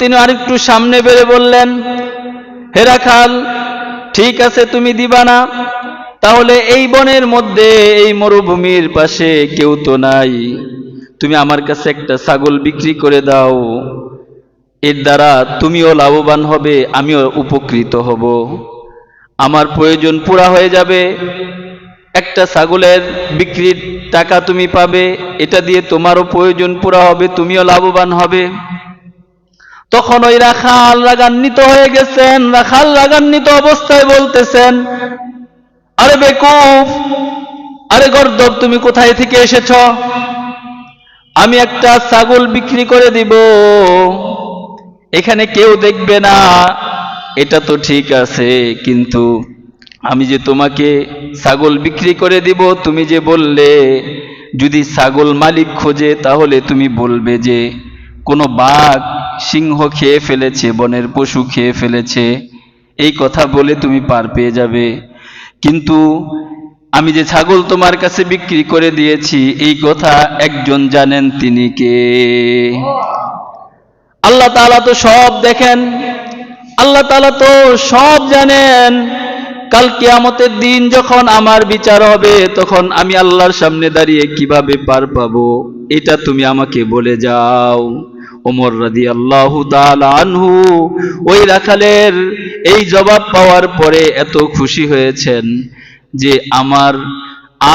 তিনি আরেকটু সামনে বেড়ে বললেন, হে রাখাল, ঠিক আছে তুমি দিবা না তাহলে এই বনের মধ্যে এই মরুভূমির পাশে কেউ তো নাই। তুমি আমার কাছে একটা ছাগল বিক্রি করে দাও। এর দ্বারা তুমিও লাভবান হবে, আমিও উপকৃত হব। আমার প্রয়োজন পুরা হয়ে যাবে। একটা ছাগলের বিক্রির টাকা তুমি পাবে, এটা দিয়ে তোমারও প্রয়োজন পুরা হবে, তুমিও লাভবান হবে। তখন ওই রাখাল রাগান্বিত হয়ে গেছেন। রাখাল রাগান্বিত অবস্থায় বলতেছেন, আরে বেকুফ, আরে গর্দব, তুমি কোথায় থেকে এসেছ? আমি একটা ছাগল বিক্রি করে দিব। এখানে কেউ দেখবে না, এটা তো ঠিক আছে, কিন্তু আমি যে তোমাকে ছাগল বিক্রি করে দিব, তুমি যে বললে, যদি ছাগল মালিক খোঁজে, তাহলে তুমি বলবে যে কোনো বাঘ সিংহ খেয়ে ফেলেছে, বনের পশু খেয়ে ফেলেছে, এই কথা বলে তুমি পার পেয়ে যাবে। কিন্তু আমি যে ছাগল তোমার কাছে বিক্রি করে দিয়েছি, এই কথা একজন জানেন তিনি কে? আল্লাহ তালা তো সব দেখেন, আল্লাহ তালা তো সব জানেন। কাল কিয়ামতের দিন যখন আমার বিচার হবে, তখন আমি আল্লাহর সামনে দাঁড়িয়ে কীভাবে পার পাবো, এটা তুমি আমাকে বলে যাও। ওমর রাদি আল্লাহ আনহু ওই রাখালের এই জবাব পাওয়ার পরে এত খুশি হয়েছেন যে আমার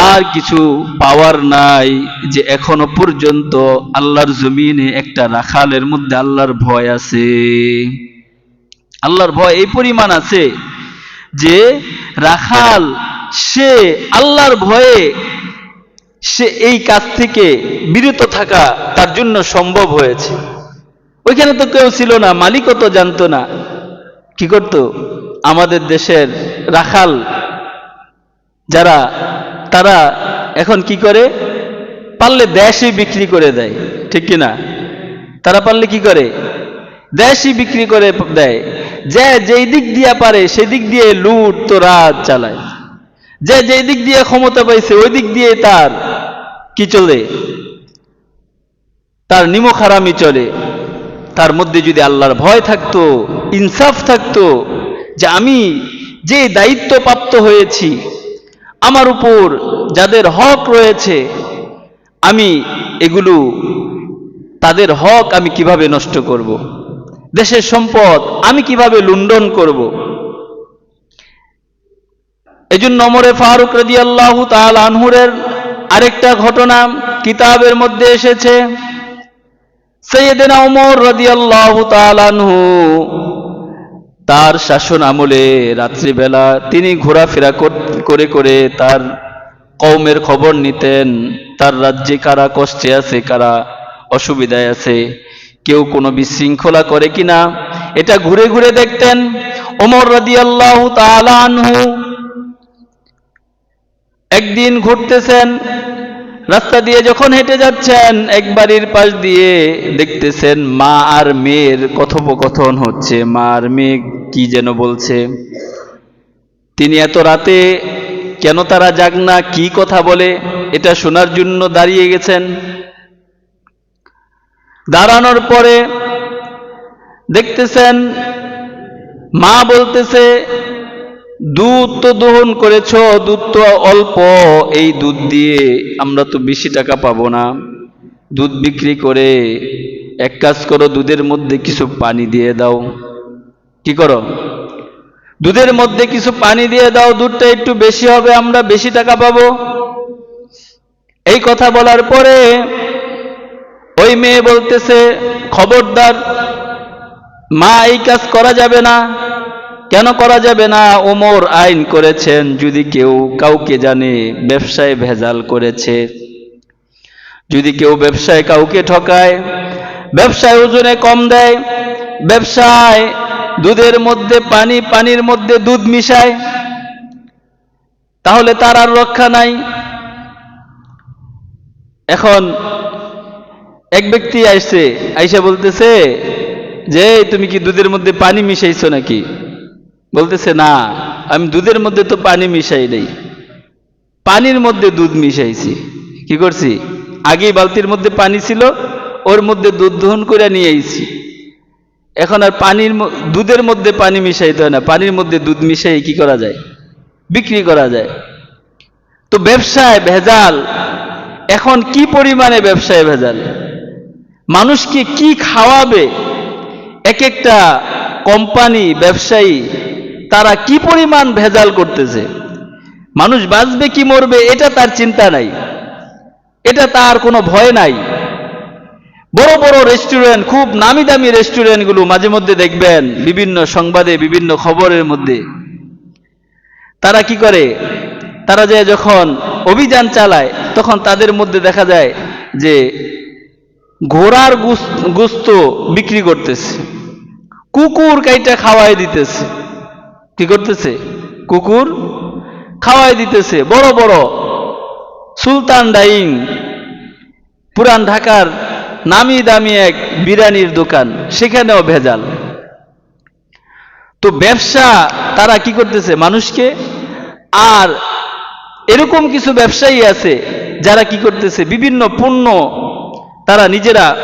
আর কিছু পাওয়ার নাই, যে এখনও পর্যন্ত আল্লাহর জমিনে একটা রাখালের মধ্যে আল্লাহর ভয় আছে। আল্লাহর ভয় এই পরিমাণ আছে যে রাখাল, সে আল্লাহর ভয়ে সে এই কাজ থেকে বিরত থাকা তার জন্য সম্ভব হয়েছে। ওইখানে তো কেউ ছিল না, মালিকও তো জানতো না। কি করতো? আমাদের দেশের রাখাল, যারা, তারা এখন কি করে? পারলে দেশই বিক্রি করে দেয়, ঠিক কি না? তারা পারলে কি করে? দেশই বিক্রি করে দেয়। যে যেই দিক দিয়ে পারে, সেই দিক দিয়ে লুট তো রাত চালায়। যে যেই দিক দিয়ে ক্ষমতা পাইছে, ওই দিক দিয়ে তার কি চলে? তার নিমক হারামি চলে। তার মধ্যে যদি আল্লাহর ভয় থাকতো, ইনসাফ থাকতো, যে আমি যে দায়িত্ব প্রাপ্ত হয়েছি, আমার উপর যাদের হক রয়েছে, আমি এগুলো, তাদের হক আমি কীভাবে নষ্ট করব। দেশের সম্পদ আমি কীভাবে লুণ্ঠন করব। এই জন্য নমরে ফারুক রাজি আল্লাহ তাল আনহুরের আরেকটা ঘটনা কিতাবের মধ্যে এসেছে তার শাসন আমলে রাত্রিবেলা তিনি ঘোরাফেরা করে করে তার কৌমের খবর নিতেন, তার রাজ্যে কারা কষ্টে আছে, কারা অসুবিধায় আছে, কেউ কোনো বিশৃঙ্খলা করে কিনা, এটা ঘুরে ঘুরে দেখতেন। ওমর রাদি আল্লাহ আনহু একদিন ঘুরতেছেন রাস্তা দিয়ে যখন হেঁটে যাচ্ছেন, এক বাড়ির পাশ দিয়ে দেখতেছেন মা আর মেয়ের কথোপকথন হচ্ছে। মা আর মেয়ে কি যেন বলছে। তিনি এত রাতে কেন তারা যাক না, কি কথা বলে, এটা শোনার জন্য দাঁড়িয়ে গেছেন। দাঁড়ানোর পরে দেখতেছেন মা বলতেছে দুধ তো দহন করেছ, দুধ তো অল্প, এই দুধ দিয়ে আমরা তো বেশি টাকা পাবো না। দুধ বিক্রি করে এক কাজ করো, দুধের মধ্যে কিছু পানি দিয়ে দাও। কি করো? দুধের মধ্যে কিছু পানি দিয়ে দাও, দুধটা একটু বেশি হবে, আমরা বেশি টাকা পাবো। এই কথা বলার পরে ওই মেয়ে বলতেছে, খবরদার, মা এই কাজ করা যাবে না। কেন করা যাবে না? ওমর আইন করেছেন যদি কেউ কাউকে জানে, ব্যবসায় ভেজাল করেছে। যদি কেউ ব্যবসায় কাউকে ঠকায়, ব্যবসায় ওজনে কম দেয়, ব্যবসায় দুধের মধ্যে পানি, পানির মধ্যে দুধ মিশায়, তাহলে তার আর রক্ষা নাই। এখন এক ব্যক্তি আইসে, আইসা বলতেছে যে তুমি কি দুধের মধ্যে পানি মিশাইছো নাকি? বলতেছে, না, আমি দুধের মধ্যে তো পানি মিশাই নেই। পানির মধ্যে দুধ মিশাইছি। কি করছি? আগেই বালতির মধ্যে পানি ছিল, ওর মধ্যে দুধ দহন করে নিয়ে আইছি। এখন আর পানির দুধের মধ্যে পানি মিশাইতে হয় না। পানির মধ্যে দুধ মিশাই কি করা যায়? বিক্রি করা যায়। তো ব্যবসায় ভেজাল। এখন কি পরিমাণে ব্যবসায় ভেজাল? মানুষকে কি খাওয়াবে? এক একটা কোম্পানি ব্যবসায়ী তারা কি পরিমাণ ভেজাল করতেছে? মানুষ বাঁচবে কি মরবে, এটা তার চিন্তা নাই। এটা তার কোনো ভয় নাই। বড় বড় রেস্টুরেন্ট, খুব নামি দামি রেস্টুরেন্টগুলো মাঝে মধ্যে দেখবেন, বিভিন্ন সংবাদে, বিভিন্ন খবরের মধ্যে। তারা কি করে? তারা যে যখন অভিযান চালায়, তখন তাদের মধ্যে দেখা যায় যে ঘোড়ার গুস- গুস্ত বিক্রি করতেছে। কুকুর কাইটা খাওয়াই দিতেছে। কি করতেছে? কুকুর খাওয়াই দিতেছে। বড় বড়। সুলতান ডাইং পুরান ঢাকার নামি দামি এক বিরিয়ানির দোকান, সেখানেও ভেজাল। তো ব্যবসা, তারা কি করতেছে মানুষকে? আর এরকম কিছু ব্যবসায়ী আছে, যারা কি করতেছে? বিভিন্ন পণ্য তারা নিজেরা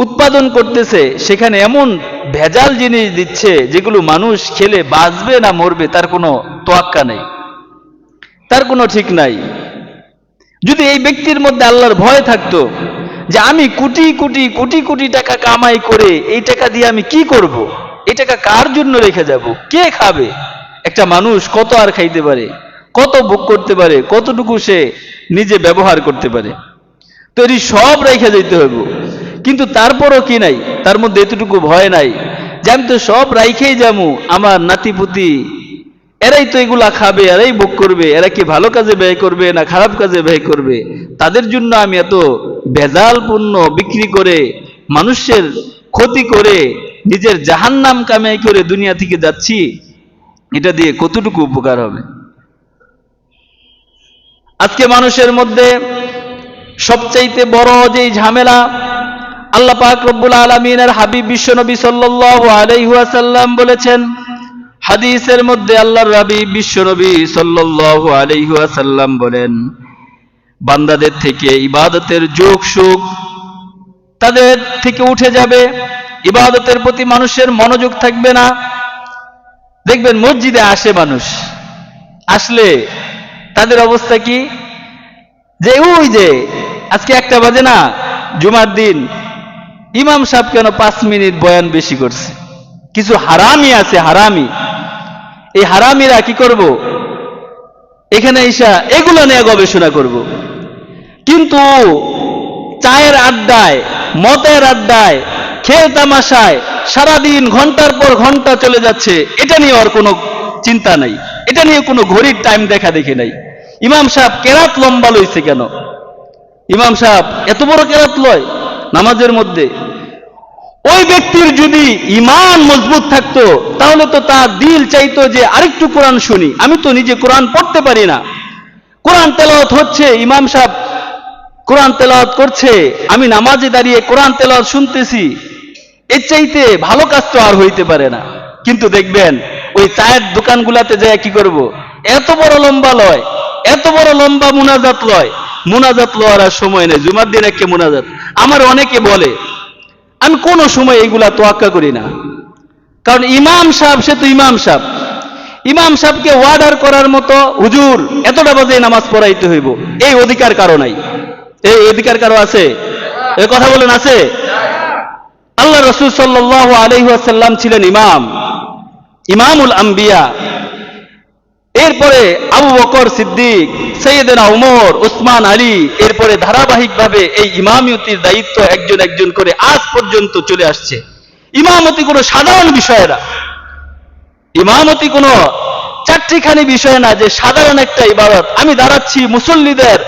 উৎপাদন করতেছে, সেখানে এমন ভেজাল জিনিস দিচ্ছে, যেগুলো মানুষ খেলে বাঁচবে না মরবে, তার কোনো তোয়াক্কা নেই। তার কোনো ঠিক নাই। যদি এই ব্যক্তির মধ্যে আল্লাহর ভয় থাকতো, যে আমি কোটি কোটি কোটি কোটি টাকা কামাই করে এই টাকা দিয়ে আমি কি করব। এই টাকা কার জন্য রেখে যাব? কে খাবে? একটা মানুষ কত আর খাইতে পারে? কত ভোগ করতে পারে? কতটুকু সে নিজে ব্যবহার করতে পারে? তো এটি সব রেখে যেতে হবে কিন্তু তারপরও কি নাই? তার মধ্যে এতটুকু ভয় নাই যে তো সব রাইখেই যামু, আমার নাতিপুতি। এরাই তো এগুলা খাবে, এরাই ভোগ করবে। এরা কি ভালো কাজে ব্যয় করবে না খারাপ কাজে ব্যয় করবে? তাদের জন্য আমি এত ভেজাল পণ্য বিক্রি করে, মানুষের ক্ষতি করে, নিজের জাহান্নাম কামাই করে দুনিয়া থেকে যাচ্ছি, এটা দিয়ে কতটুকু উপকার হবে? আজকে মানুষের মধ্যে সবচাইতে বড় যে ঝামেলা আল্লাহ পাক রব্বুল আলমিনের হাবিব বিশ্বনবী সাল্লাল্লাহু আলাইহি ওয়াসাল্লাম বলেছেন, হাদিসের মধ্যে আল্লাহর হাবিব বিশ্বনবী সাল্লাল্লাহু আলাইহি ওয়াসাল্লাম বলেন, বান্দাদের থেকে ইবাদতের যোগ সুখ তাদের থেকে উঠে যাবে, ইবাদতের প্রতি মানুষের মনোযোগ থাকবে না। দেখবেন মসজিদে আসে মানুষ, আসলে তাদের অবস্থা কি? যে ওই যে, আজকে একটা বাজে না, জুমার দিন ইমাম সাহেব কেন পাঁচ মিনিট বয়ান বেশি করছে? কিছু হারামি আছে, হারামি। এই হারামিরা কি করব? এখানে এসা এগুলো নিয়ে গবেষণা করব। কিন্তু চায়ের আড্ডায় মতের আড্ডায় খেল তামাশায় সারাদিন ঘণ্টার পর ঘণ্টা চলে যাচ্ছে, এটা নিয়ে ওর কোনো চিন্তা নাই। এটা নিয়ে কোনো ঘড়ির টাইম দেখা দেখি নাই। ইমাম সাহেব কেরাত লম্বা লইছে কেন? ইমাম সাহেব, এত বড় কেরাত লয়? নামাজের মধ্যে। ওই ব্যক্তির যদি ইমান মজবুত থাকতো, তাহলে তো তার দিল চাইতো যে আরেকটু কোরআন শুনি। আমি তো নিজে কোরআন পড়তে পারি না। কোরআন তেলাওয়াত হচ্ছে, ইমাম সাহেব কোরআন তেলাওয়াত করছে, আমি নামাজে দাঁড়িয়ে কোরআন তেলাওয়াত শুনতেছি। এর চাইতে ভালো কাজ তো আর হইতে পারে না। কিন্তু দেখবেন, ওই চায়ের দোকানগুলাতে যায় কি করব? এত বড় লম্বা লয়, এত বড় লম্বা মুনাজাত লয়। মুনাজাত লওয়ার সময় নেই। জুমার দিন একে মুনাজাত। আমার অনেকে বলে, আমি কোনো সময় এইগুলা তোয়াক্কা করি না। কারণ ইমাম সাহেব, সে তো ইমাম সাহেব। ইমাম সাহেবকে ওয়ার্ডার করার মতো হুজুর এতটা বাজে নামাজ পড়াইতে হইব, এই অধিকার কারও নাই। এই অধিকার কারও আছে? এই কথা বলেন, আছে? আল্লাহ রসুল সাল্লাহ আলহাসাল্লাম ছিলেন ইমাম। ইমামুল আম্বিয়া এরপরে আবু বকর সিদ্দিক, সৈয়দেনা উমর, উসমান আলী, এরপরে ধারাবাহিকভাবে এই ইমামিয়তির দায়িত্ব একজন একজন করে আজ পর্যন্ত চলে আসছে। ইমামতি কোনো সাধারণ বিষয় না। ইমামতি কোনো চারটিখানি বিষয় না যে সাধারণ একটা ইবাদত। আমি দাঁড়াচ্ছি মুসল্লিদের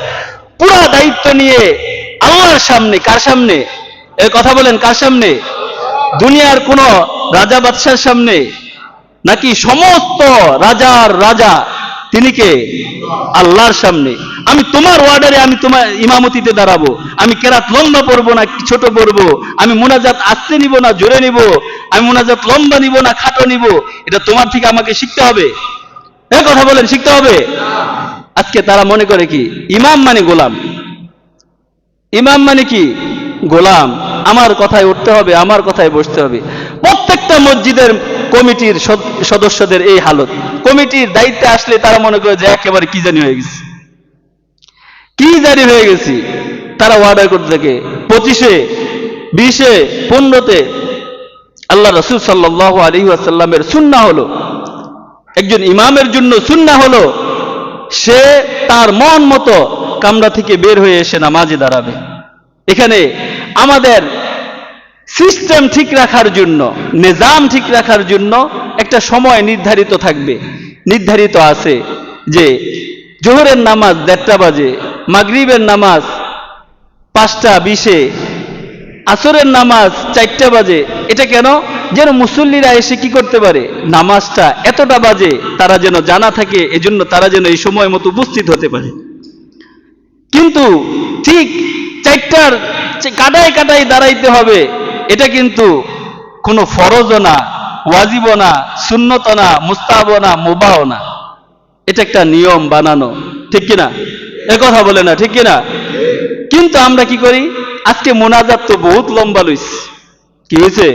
পুরো দায়িত্ব নিয়ে আল্লাহর সামনে, কার সামনে? এর কথা বলেন কার সামনে? দুনিয়ার কোন রাজা বাদশার সামনে? নাকি সমস্ত রাজার রাজা তিনি কে? আল্লাহর সামনে। আমি তোমার ওয়ার্ডারে আমি তোমার ইমামতিতে দাঁড়াবো। আমি কেরাত লম্বা পড়ব না, ছোট পড়ব আমি মোনাজাত আস্তে নিব না, জোরে নিব। আমি মোনাজাত লম্বা নিব না, খাটো নিব। এটা তোমার থেকে আমাকে শিখতে হবে। এই কথা বলেন, শিখতে হবে? আজকে তারা মনে করে কি? ইমাম মানে গোলাম। ইমাম মানে কি? গোলাম। আমার কথায় উঠতে হবে, আমার কথায় বসতে হবে। প্রত্যেকটা মসজিদের কমিটির সদস্যদের এই হালত। কমিটির দায়িত্বে আসলে তারা মনে করে যে একেবারে কি জানি হয়ে গেছে। কি জারি হয়ে গেছি? তারা অর্ডার করতে থাকে। পঁচিশে, বিশে, পনেরোতে আল্লাহ রসুল সাল্লাহ আলী আসাল্লামের সুন্না হলো। একজন ইমামের জন্য সুন্না হলো, সে তার মন মতো কামরা থেকে বের হয়ে এসে নামাজে দাঁড়াবে। এখানে আমাদের সিস্টেম ঠিক রাখার জন্য, নিজাম ঠিক রাখার জন্য একটা সময় নির্ধারিত থাকবে। নির্ধারিত আছে যে, জোহরের নামাজ দেড়টা বাজে, মাগরিবের নামাজ পাঁচটা, বিশে, আসরের নামাজ চারটা বাজে। এটা কেন? যেন মুসল্লিরা এসে কি করতে পারে? নামাজটা এতটা বাজে, তারা যেন জানা থাকে, এজন্য তারা যেন এই সময় মতো উপস্থিত হতে পারে। কিন্তু ঠিক চারটার কাটায় কাটায় দাঁড়াইতে হবে। এটা কিন্তু কোনো ফরজও না, ওয়াজিবও না সুন্নত না মুস্তাবও না, মুবাহও না। এটা একটা নিয়ম বানানো, ঠিক কিনা? এ কথা বলে না, ঠিক কিনা? কিন্তু আমরা কি করি? আজকে মোনাজাত তো বহুত লম্বা লইস। কি হয়েছে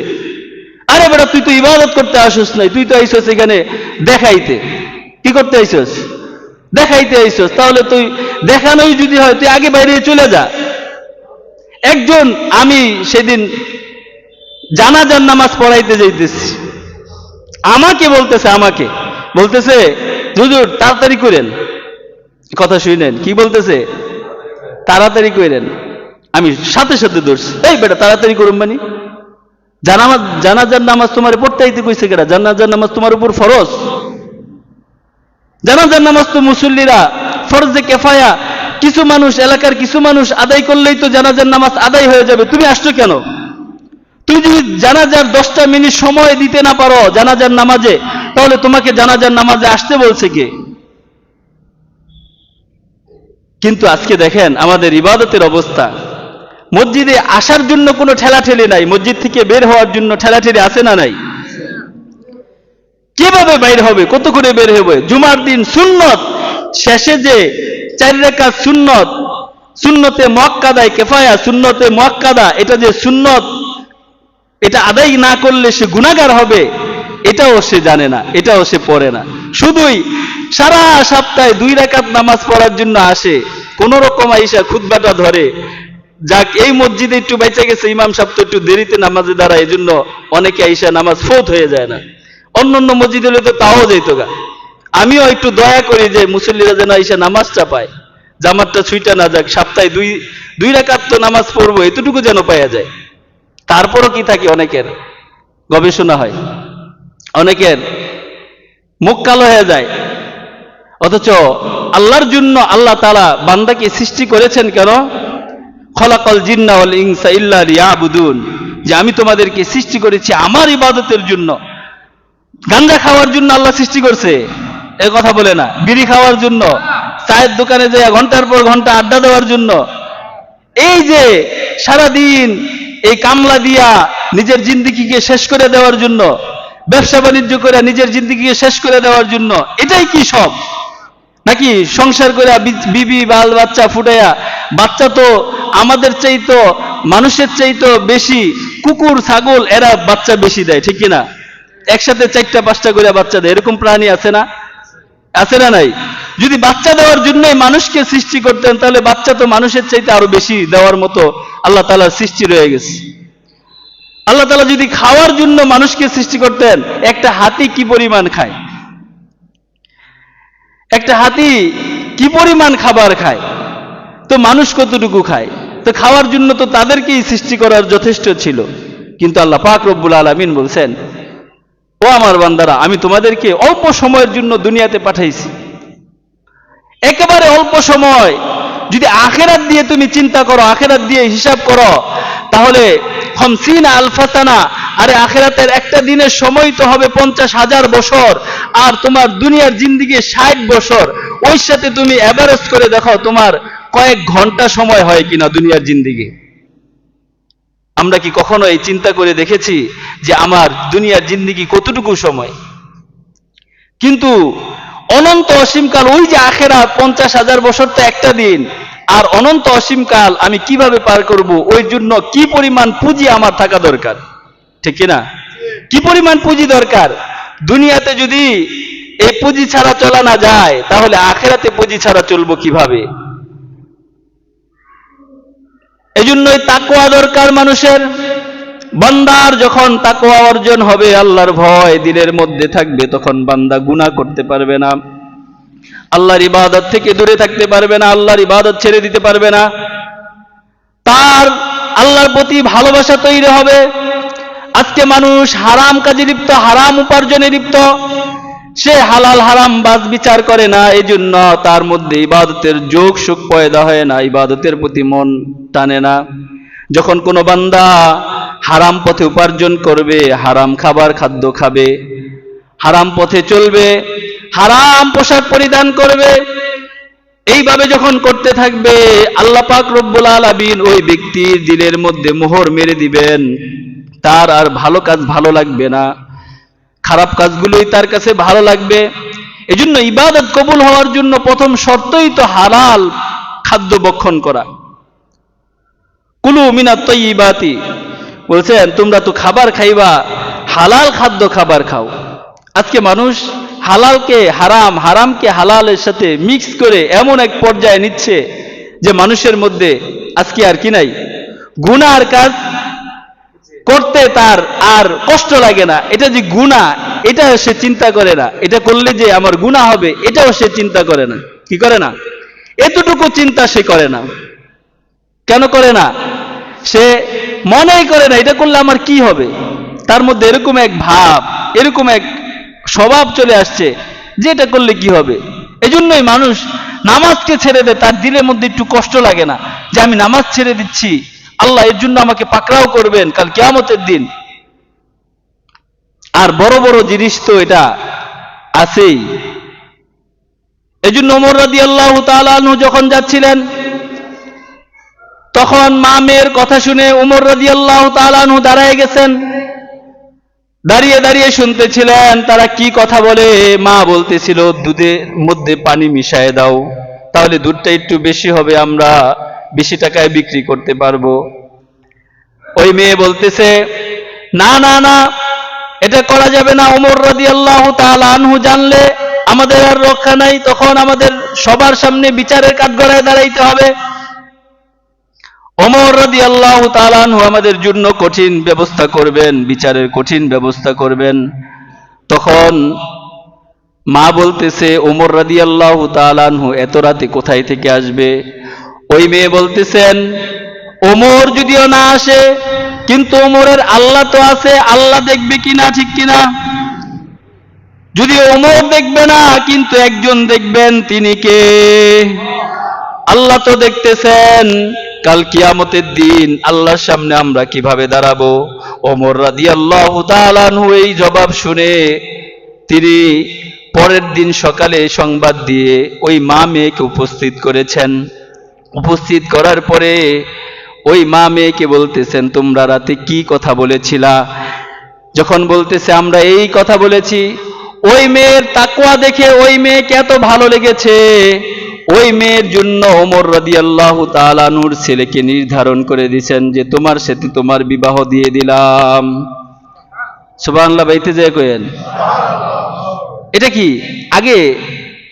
আরে বেটা, তুই তো ইবাদত করতে আসিস নাই, তুই তো আইসস এখানে দেখাইতে। কি করতে আইসস? দেখাইতে আইসস। তাহলে তুই দেখানোই যদি হয়, তুই আগে বাইরে চলে যা। একজন আমি সেদিন জানাজার নামাজ পড়াইতে যাইতেছি। আমাকে বলতেছে আমাকে। বলতেছে, হুজুর, তাড়াতাড়ি করেন। কথা শুনেন, কি বলতেছে? তাড়াতাড়ি করেন। আমি সাথে সাথে ধরছি, এই বেটা, তাড়াতাড়ি করুন মানে জানামাজ, জানাজার নামাজ তোমার পড়তে আইতে কইছে কেটা জানাজার নামাজ তোমার উপর ফরজ। জানাজার নামাজ তো মুসল্লিরা ফরজে কেফায়া। কিছু মানুষ, এলাকার কিছু মানুষ আদায় করলেই তো জানাজার নামাজ আদায় হয়ে যাবে। তুমি আসছো কেন? তুমি যদি জানাজার দশটা মিনিট সময় দিতে না পারো জানাজার নামাজে, তাহলে তোমাকে জানাজার নামাজে আসতে বলছে কে? কিন্তু আজকে দেখেন আমাদের ইবাদতের অবস্থা। মসজিদে আসার জন্য কোনো ঠেলাঠেলি নাই, মসজিদ থেকে বের হওয়ার জন্য ঠেলাঠেলি আছে না নাই? কীভাবে বাইর হবে? কত করে বের হবে? জুমার দিন সুন্নত, শেষে যে চার রেখা সুন্নত, সুন্নতে মক্কাদায় কেফায়া, সুন্নতে মক্কাদা এটা যে সুন্নত এটা আদায় না করলে সে গুণাগার হবে, এটাও সে জানে না, এটাও সে পড়ে না। শুধুই সারা সপ্তাহে দুই রাকাত নামাজ পড়ার জন্য আসে, কোন রকম আইসা খুদবাটা ধরে, যাক, এই মসজিদে একটু বেঁচে গেছে, ইমাম সাহেব একটু দেরিতে নামাজে দাঁড়ায় এই জন্য অনেকে আইসা নামাজ ফোত হয়ে যায় না। অন্য অন্য মসজিদ হলে তো তাও যেত গা। আমিও একটু দয়া করি যে মুসল্লিরা যেন আইসা নামাজটা পায়। জামাতটা ছুইটা না যাক, সপ্তাহে দুই দুই রাকাত তো নামাজ পড়ব, এতটুকু যেন পাওয়া যায়। তারপরও কি থাকে অনেকের? গবেষণা হয়। অনেকের মুখ কালো হয়ে যায়। অথচ আল্লাহর জন্য আল্লাহ তালা বান্দাকে সৃষ্টি করেছেন কেন? খলাকল জিন্না ইনসা ইল্লা লিয়াবুদুন। যে আমি তোমাদেরকে সৃষ্টি করেছি আমার ইবাদতের জন্য। গাঞ্জা খাওয়ার জন্য আল্লাহ সৃষ্টি করছে। এ কথা বলে না। বিড়ি খাওয়ার জন্য। চায়ের দোকানে যে ঘণ্টার পর ঘণ্টা আড্ডা দেওয়ার জন্য। এই যে সারাদিন এই কামলা দিয়া নিজের জিন্দিগিকে শেষ করে দেওয়ার জন্য, ব্যবসা বাণিজ্য করে নিজের জিন্দিগিকে শেষ করে দেওয়ার জন্য, এটাই কি সব? নাকি সংসার করে বিবি, বাল, বাচ্চা ফুটাইয়া, বাচ্চা তো আমাদের চাইতো, মানুষের চাইতো বেশি, কুকুর, ছাগল, এরা বাচ্চা বেশি দেয়, ঠিক কিনা? একসাথে চারটা, পাঁচটা করে বাচ্চা দেয়, এরকম প্রাণী আছে না? আছে না নাই? যদি বাচ্চা দেওয়ার জন্যই মানুষকে সৃষ্টি করতেন, তাহলে বাচ্চা তো মানুষের চাইতে আরও বেশি দেওয়ার মতো আল্লাহ তালার সৃষ্টি রয়ে গেছে। আল্লাহ তালা যদি খাওয়ার জন্য মানুষকে সৃষ্টি করতেন, একটা হাতি কি পরিমাণ খায়? একটা হাতি কি পরিমাণ খাবার খায়? তো মানুষ কতটুকু খায়? তো খাওয়ার জন্য তো তাদেরকেই সৃষ্টি করার যথেষ্ট ছিল। কিন্তু আল্লাহ পাক রব্বুল আলমিন বলছেন ও আমার বান্দারা, আমি তোমাদেরকে অল্প সময়ের জন্য দুনিয়াতে পাঠাইছি। একেবারে অল্প সময়। যদি আখেরাত দিয়ে তুমি চিন্তা করো, আখেরাত দিয়ে হিসাব করো, তাহলে আলফাসানা, আরে আখেরাতের একটা দিনের সময় তো হবে পঞ্চাশ হাজার বছর, আর তোমার দুনিয়ার জিন্দিগি ষাট বছর। ওই সাথে তুমি অ্যাভারেজ করে দেখো তোমার কয়েক ঘণ্টা সময় হয় কিনা দুনিয়ার জিন্দিগি। আমরা কি কখনো এই চিন্তা করে দেখেছি যে আমার দুনিয়ার জিন্দিগি কতটুকু সময়? কিন্তু অনন্ত অসীমকাল ওই যে আখেরা পঞ্চাশ হাজার বছর তো একটা দিন, আর অনন্ত অসীমকাল আমি কীভাবে পার করব? ওই জন্য কি পরিমাণ পুঁজি আমার থাকা দরকার? ঠিক না? কি পরিমাণ পুঁজি দরকার? দুনিয়াতে যদি এই পুঁজি ছাড়া চলা না যায়, তাহলে আখেরাতে পুঁজি ছাড়া চলবো কীভাবে? এজন্যই তাকোয়া দরকার মানুষের। বান্দার যখন তাকোয়া অর্জন হবে, আল্লাহর ভয় দিলের মধ্যে থাকবে, তখন বান্দা গুনাহ করতে পারবে না। আল্লাহর ইবাদত থেকে দূরে থাকতে পারবে না, আল্লাহর ইবাদত ছেড়ে দিতে পারবে না। তার আল্লাহর প্রতি ভালোবাসা তৈরি হবে। আজকে মানুষ হারাম কাজে লিপ্ত, হারাম উপার্জনে লিপ্ত। সে হালাল হারাম বাজ বিচার করে না এই জন্য তার মধ্যে ইবাদতের যোগ সুখ পয়দা হয় না, ইবাদতের প্রতি মন টানে না। যখন কোনো বান্দা হারাম পথে উপার্জন করবে, হারাম খাবার খাদ্য খাবে, হারাম পথে চলবে, হারাম পোশাক পরিধান করবে, এইভাবে যখন করতে থাকবে, আল্লাহ পাক রব্বুল আলামিন ওই ব্যক্তির দিলের মধ্যে মোহর মেরে দিবেন। তার আর ভালো কাজ ভালো লাগবে না। খারাপ কাজগুলোই তার কাছে ভালো লাগবে। এজন্য ইবাদত কবুল হওয়ার জন্য প্রথম শর্তই তো হালাল খাদ্য বক্ষণ করা। কুলু মিনাত তৈবাতি। বলছেন, তোমরা তো খাবার খাইবা, হালাল খাদ্য খাবার খাও। আজকে মানুষ হালালকে, হারাম, হারামকে, হালালের সাথে মিক্স করে এমন এক পর্যায়ে নিচ্ছে যে মানুষের মধ্যে আজকে আর কি নাই। গুনার কাজ করতে তার আর কষ্ট লাগে না। এটা যে গুণা এটা সে চিন্তা করে না। এটা করলে যে আমার গুণা হবে, এটাও সে চিন্তা করে না। কি করে না? এতটুকু চিন্তা সে করে না। কেন করে না? সে মনেই করে না, এটা করলে আমার কি হবে? তার মধ্যে এরকম এক ভাব, এরকম এক স্বভাব চলে আসছে যে এটা করলে কি হবে? এজন্যই মানুষ নামাজকে ছেড়ে দেয়, তার দিলের মধ্যে একটু কষ্ট লাগে না। যে আমি নামাজ ছেড়ে দিচ্ছি আল্লাহ এর জন্য আমাকে পাকড়াও করবেন কাল কেয়ামতের দিন। আর বড় বড় জিনিস তো এটা আছেই। এজন্য ওমর রাদি আল্লাহ তালু যখন যাচ্ছিলেন, তখন মা মেয়ের কথা শুনে উমর রাদি আল্লাহ তালানু দাঁড়ায় গেছেন। দাঁড়িয়ে দাঁড়িয়ে শুনতেছিলেন, তারা কি কথা বলে? মা বলতেছিল, দুধের মধ্যে পানি মিশায় দাও, তাহলে দুধটা একটু বেশি হবে, আমরা বেশি টাকায় বিক্রি করতে পারব। ওই মেয়ে বলতেছে, না না না, এটা করা যাবে না। ওমর রাদি আল্লাহ আনহু জানলে, আমাদের আর রক্ষা নাই। তখন আমাদের সবার সামনে বিচারের কাঠগড়ায় দাঁড়াইতে হবে। ওমর রাদি আল্লাহ তালানহু আমাদের জন্য কঠিন ব্যবস্থা করবেন, বিচারের কঠিন ব্যবস্থা করবেন। তখন মা বলতেছে ওমর রাদি আল্লাহ তালানহু এত রাতে কোথায় থেকে আসবে? ওই মেয়ে বলতেছেন ওমর যদিও না আসে, কিন্তু ওমরের আল্লাহ তো আছে, আল্লাহ দেখবে কিনা, ঠিক কিনা? যদি ওমর দেখবে না, কিন্তু একজন দেখবেন, তিনি কে? আল্লাহ তো দেখতেছেন, কাল কিয়ামতের দিন আল্লাহর সামনে আমরা কীভাবে দাঁড়াবো? ওমর রাদি আল্লাহ এই জবাব শুনে তিনি পরের দিন সকালে সংবাদ দিয়ে ওই মা মেয়েকে উপস্থিত করেছেন। উপস্থিত করার পরে ওই মা মেয়েকে বলতেছেন, তোমরা রাতে কি কথা বলেছিলা? যখন বলতেছে, আমরা এই কথা বলেছি, ওই মেয়ের তাকুয়া দেখে ওই মেয়েকে এত ভালো লেগেছে। ওই মেয়ের জন্য ওমর রাদি আল্লাহ তালানুর ছেলেকে নির্ধারণ করে দিয়েছেন যে, তোমার সাথে তোমার বিবাহ দিয়ে দিলাম। সুবাহ বাইতে যায় কোয়েন এটা কি? আগে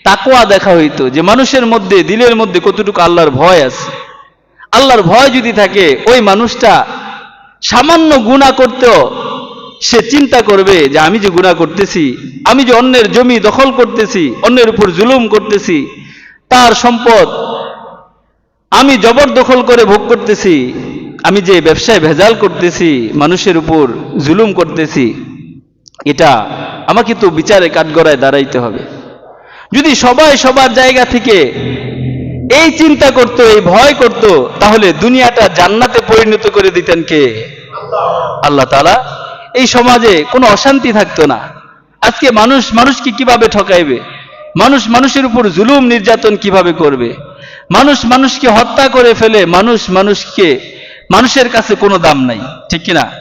তাকোয়া দেখা হইতো যে, মানুষের মধ্যে, দিলের মধ্যে কতটুকু আল্লাহর ভয় আছে। আল্লাহর ভয় যদি থাকে, ওই মানুষটা সামান্য গুণা করতেও সে চিন্তা করবে যে আমি যে গুণা করতেছি, আমি যে অন্যের জমি দখল করতেছি, অন্যের উপর জুলুম করতেছি, তার সম্পদ আমি জবরদখল করে ভোগ করতেছি, আমি যে ব্যবসায় ভেজাল করতেছি, মানুষের উপর জুলুম করতেছি, এটা আমাকে তো বিচারে কাঠগড়ায় দাঁড়াইতে হবে। যদি সবাই সবার জায়গা থেকে এই চিন্তা করত, এই ভয় করত, তাহলে দুনিয়াটা জান্নাতে পরিণত করে দিতেন কে? আল্লাহ তালা এই সমাজে কোনো অশান্তি থাকতো না। আজকে মানুষ, মানুষকে কীভাবে ঠকাইবে? মানুষ মানুষের উপর জুলুম নির্যাতন কীভাবে করবে? মানুষ মানুষকে হত্যা করে ফেলে মানুষ মানুষকে, মানুষের কাছে কোনো দাম নাই, ঠিক কিনা?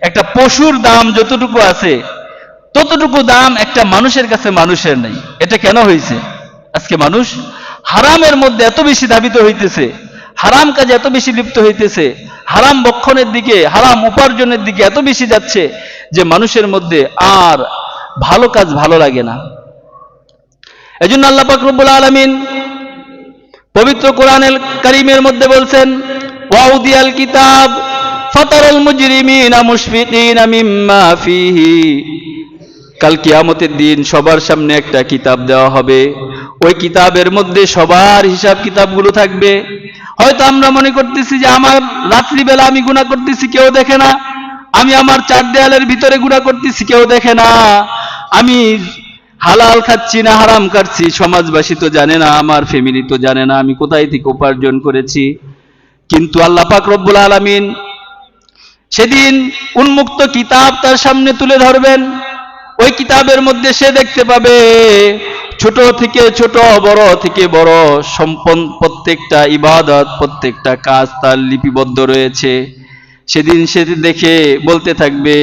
একটা পশুর দাম যতটুকু আছে, ততটুকু দাম একটা মানুষের কাছে মানুষের নেই। এটা কেন হয়েছে আজকে মানুষ হারামের মধ্যে এত বেশি ধাবিত হইতেছে, হারাম কাজে এত বেশি লিপ্ত হইতেছে, হারাম বক্ষণের দিকে, হারাম উপার্জনের দিকে এত বেশি যাচ্ছে যে মানুষের মধ্যে আর ভালো কাজ ভালো লাগে না। এজন্য আল্লাহ পাক রব্বুল আলামিন পবিত্র কোরআনের কারিমের মধ্যে বলছেন, ওয়াউদিয়াল কিতাব ফাতারাল মুজরিমিনা মুশফিকিনা মিম্মা ফিহি। কাল কিয়ামতের দিন সবার সামনে একটা কিতাব দেওয়া হবে। ওই কিতাবের মধ্যে সবার হিসাব কিতাবগুলো থাকবে। হয়তো আমরা মনে করতেছি যে আমার রাত্রিবেলা আমি গুণা করতেছি, কেউ দেখে না। আমি আমার চার দেয়ালের ভিতরে গুণা করতেছি, কেউ দেখে না। আমি হালাল খাচ্ছি না হারাম খাচ্ছি, সমাজবাসী তো জানে না, আমার ফ্যামিলি তো জানে না, আমি কোথায় থেকে উপার্জন করেছি। কিন্তু আল্লাহ পাক রব্বুল আলামিন সেদিন উন্মুক্ত কিতাব তার সামনে তুলে ধরবেন। ওই কিতাবের মধ্যে সে দেখতে পাবে ছোট থেকে ছোট, বড় থেকে বড়, সম্পন প্রত্যেকটা ইবাদত, প্রত্যেকটা কাজ তার লিপিবদ্ধ রয়েছে। সেদিন সেদিন দেখে বলতে থাকবে,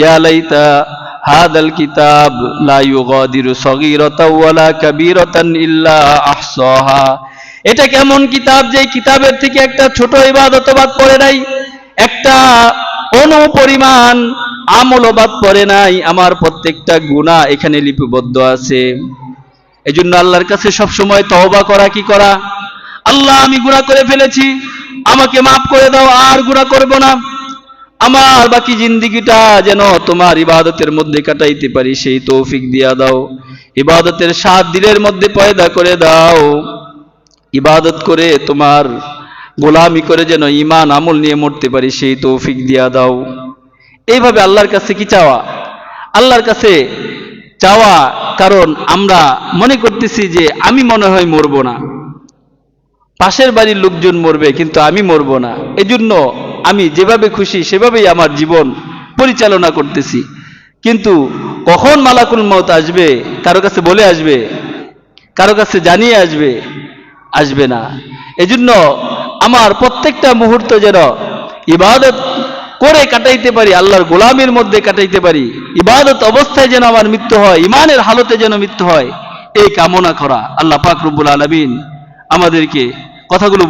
ইয়া লাইতা, হাদাল কিতাব লা ইউগাদিরু ওয়ালা কাবীরাতান ইল্লা আহসাহা। এটা কেমন কিতাব যে কিতাবের থেকে একটা ছোট ইবাদত বাদ পড়ে নাই, একটা অনু পরিমাণ আমলও বাদ পড়ে নাই, আমার প্রত্যেকটা গুনাহ এখানে লিপিবদ্ধ আছে। এই জন্য আল্লাহর কাছে সব সময় তওবা করা, কি করা? আল্লাহ, আমি গুনাহ করে ফেলেছি। আমাকে মাফ করে দাও, আর গুনাহ করব না। আমার বাকি জিন্দিগিটা যেন তোমার ইবাদতের মধ্যে কাটাইতে পারি, সেই তৌফিক দিয়া দাও। ইবাদতের সাত দিনের মধ্যে পয়দা করে দাও। ইবাদত করে তোমার গোলামি করে যেন ইমান আমল নিয়ে মরতে পারি, সেই তৌফিক দিয়া দাও। এইভাবে আল্লাহর কাছে কি চাওয়া? আল্লাহর কাছে চাওয়া কারণ আমরা মনে করতেছি যে আমি মনে হয় মরবো না। পাশের বাড়ির লোকজন মরবে, কিন্তু আমি মরবো না। এজন্য আমি যেভাবে খুশি, সেভাবেই আমার জীবন পরিচালনা করতেছি। কিন্তু কখন মালাকুল মত আসবে, কারও কাছে বলে আসবে, কারও কাছে জানিয়ে আসবে আসবে না। এজন্য আমার প্রত্যেকটা মুহূর্ত যেন ইবাদত করে কাটাইতে পারি, আল্লাহর গোলামের মধ্যে কাটাইতে পারি। ইবাদত অবস্থায় যেন আমার মৃত্যু হয়, ইমানের হালতে যেন মৃত্যু হয়, এই কামনা করা আল্লাহ পাক রব্বুল আলমিন আমাদেরকে কথাগুলো